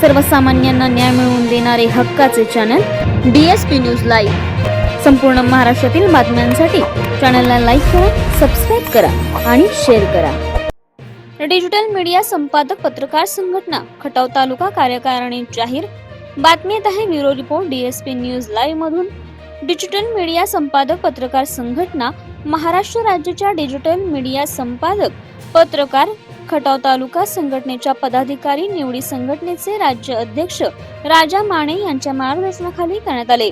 सर्वसामान्यांना न्याय मिळवून देणारे हक्काचे channel D S P news live संपूर्ण महाराष्ट्रातील बातम्यांसाठी चॅनलला लाईक करा सबस्क्राईब करा आणि शेअर करा. डिजिटल मीडिया संपादक पत्रकार संघटना खटाव तालुका कार्यकारिणी जाहीर. बातमी येत आहे bureau report DSP news live मधून. डिजिटल मीडिया संपादक पत्रकार संघटना महाराष्ट्र राज्याच्या डिजिटल मीडिया संपादक पत्रकार खटाव तालुका संघटनेच्या पदाधिकारी निवडी संघटनेचे राज्य अध्यक्ष राजा माने यांच्या मार्गदर्शनाखाली करण्यात आले.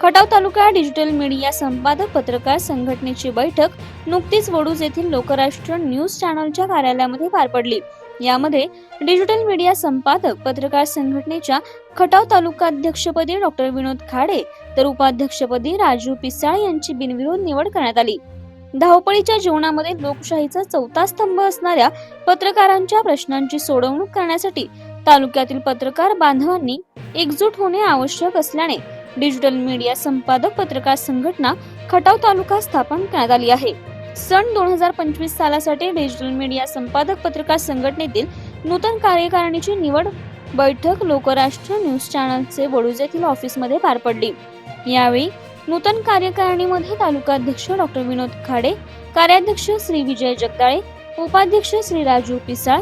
खटाव तालुका डिजिटल मीडिया संपादक पत्रकार संघटनेची बैठक नुकतीच वडूज येथील लोकराष्ट्र न्यूज चॅनलच्या कार्यालयामध्ये पार पडली. यामध्ये डिजिटल मीडिया संपादक पत्रकार संघटनेच्या खटाव तालुका अध्यक्षपदी डॉक्टर विनोद खाडे तर उपाध्यक्षपदी राजू पिसाळ यांची बिनविरोध निवड करण्यात आली. धावपळीच्या जीवनामध्ये लोकशाहीचा चौथा स्तंभ असणाऱ्या पत्रकारांच्या प्रश्नांची सोडवणूक करण्यासाठी तालुक्यातील पत्रकार बांधवांनी एकजूट होणे आवश्यक असल्याने डिजिटल मीडिया संपादक पत्रकार संघटना खटाव तालुका स्थापन करण्यात आली आहे. सन दोन हजार पंचवीस सालासाठी डिजिटल मीडिया संपादक पत्रकार संघटनेतील नूतन कार्यकारिणीची निवड बैठक लोकराष्ट्र न्यूज चॅनलचे वडूज येथील ऑफिसमध्ये पार पडली. यावेळी नूतन कार्यकारिणीमध्ये तालुकाध्यक्ष डॉक्टर विनोद खाडे कार्याध्यक्ष श्री विजय जगदाळे उपाध्यक्ष श्री राजू पिसाळ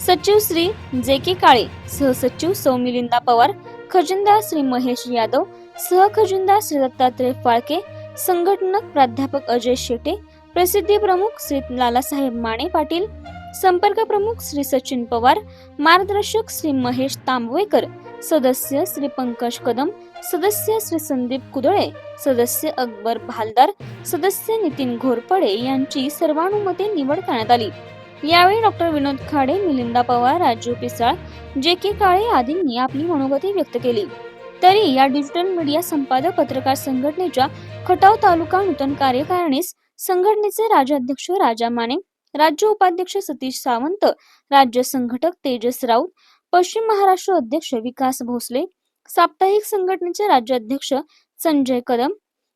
सचिव श्री जे के काळे सहसचिव सौ मिलिंदा पवार खजिनदार श्री महेश यादव सहखजिनदार श्री दत्तात्रय फाळके संघटनक प्राध्यापक अजय शेटे प्रसिद्धी प्रमुख श्री लालासाहेब माने पाटील संपर्क प्रमुख श्री सचिन पवार मार्गदर्शक श्री महेश तांबवेकर सदस्य श्री पंकज कदम सदस्य श्री संदीप कुदळे सदस्य अकबर भालदार सदस्य नितीन घोरपडे यांची सर्वानुमते निवड करण्यात आली. यावेळी doctor Vinod Khade Milinda Pawar Raju Pisal J K Kale आदींनी आपली मनोगती व्यक्त केली. तरी या डिजिटल मीडिया संपादक पत्रकार संघटनेच्या खटाव तालुका नूतन कार्यकारिणीस संघटनेचे राज्याध्यक्ष राजा माने राज्य उपाध्यक्ष सतीश सावंत राज्य संघटक तेजस राऊत पश्चिम महाराष्ट्र अध्यक्ष विकास भोसले साप्ताहिक संघटनेचे राज्याध्यक्ष संजय कदम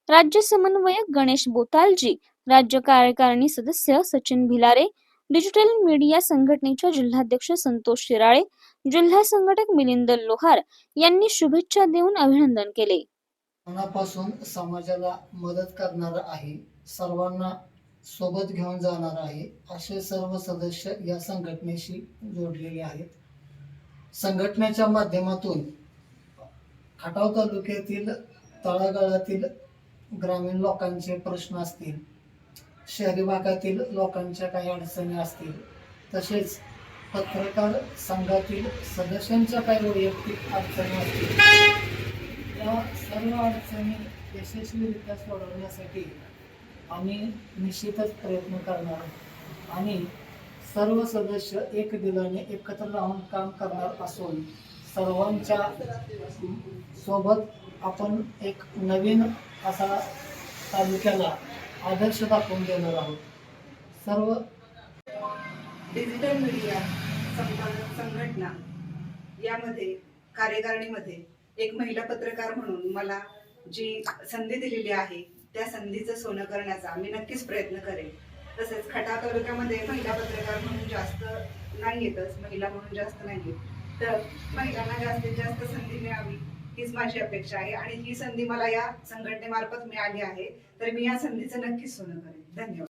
राज्य समन्वयक गणेश बोतालजी राज्य कार्यकारिणी सदस्य सचिन भिलारे डिजिटल मीडिया संघटनेच्या जिल्हाध्यक्ष संतोष शिराळे जिल्हा संघटक मिलिंद लोहार यांनी शुभेच्छा देऊन अभिनंदन केले. मनापासून समाजाला मदत करणार आहे सर्वांना सोबत घेऊन जाणार आहे असे सर्व सदस्य या संघटनेशी जोडलेले आहेत. संघटनेच्या माध्यमातून खटाव तालुक्यातील तळागाळातील ग्रामीण लोकांचे प्रश्न असतील शहरी भागातील लोकांच्या काही अडचणी असतील तसेच पत्रकार संघातील सदस्यांच्या काही वैयक्तिक अडचणी असतील या सर्व अडचणी यशस्वीरित्या सोडवण्यासाठी आम्ही निश्चितच प्रयत्न करणार आहोत. आणि सर्व सदस्य एक दिलाने एकत्र राहून काम करणार असून सर्वांच्या सोबत आपण एक नवीन असा तालुक्याला आदर्श दाखवून देणार आहोत. सर्व डिजिटल मीडिया संपादक संघटना यामध्ये कार्यकारिणीमध्ये एक महिला पत्रकार म्हणून मला जी संधी दिलेली आहे त्या संधीचं सोनं करण्याचा मी नक्कीच प्रयत्न करेन. तसेच खटा तालुक्यामध्ये महिला पत्रकार म्हणून जास्त नाही येतच महिला म्हणून जास्त नाही तर महिलांना जास्तीत जास्त संधी मिळावी. हीच माझी अपेक्षा आहे आणि ही संधी मला या संघटनेमार्फत मिळाली आहे. तर मी या संधीचं नक्कीच सोनं करेन. धन्यवाद.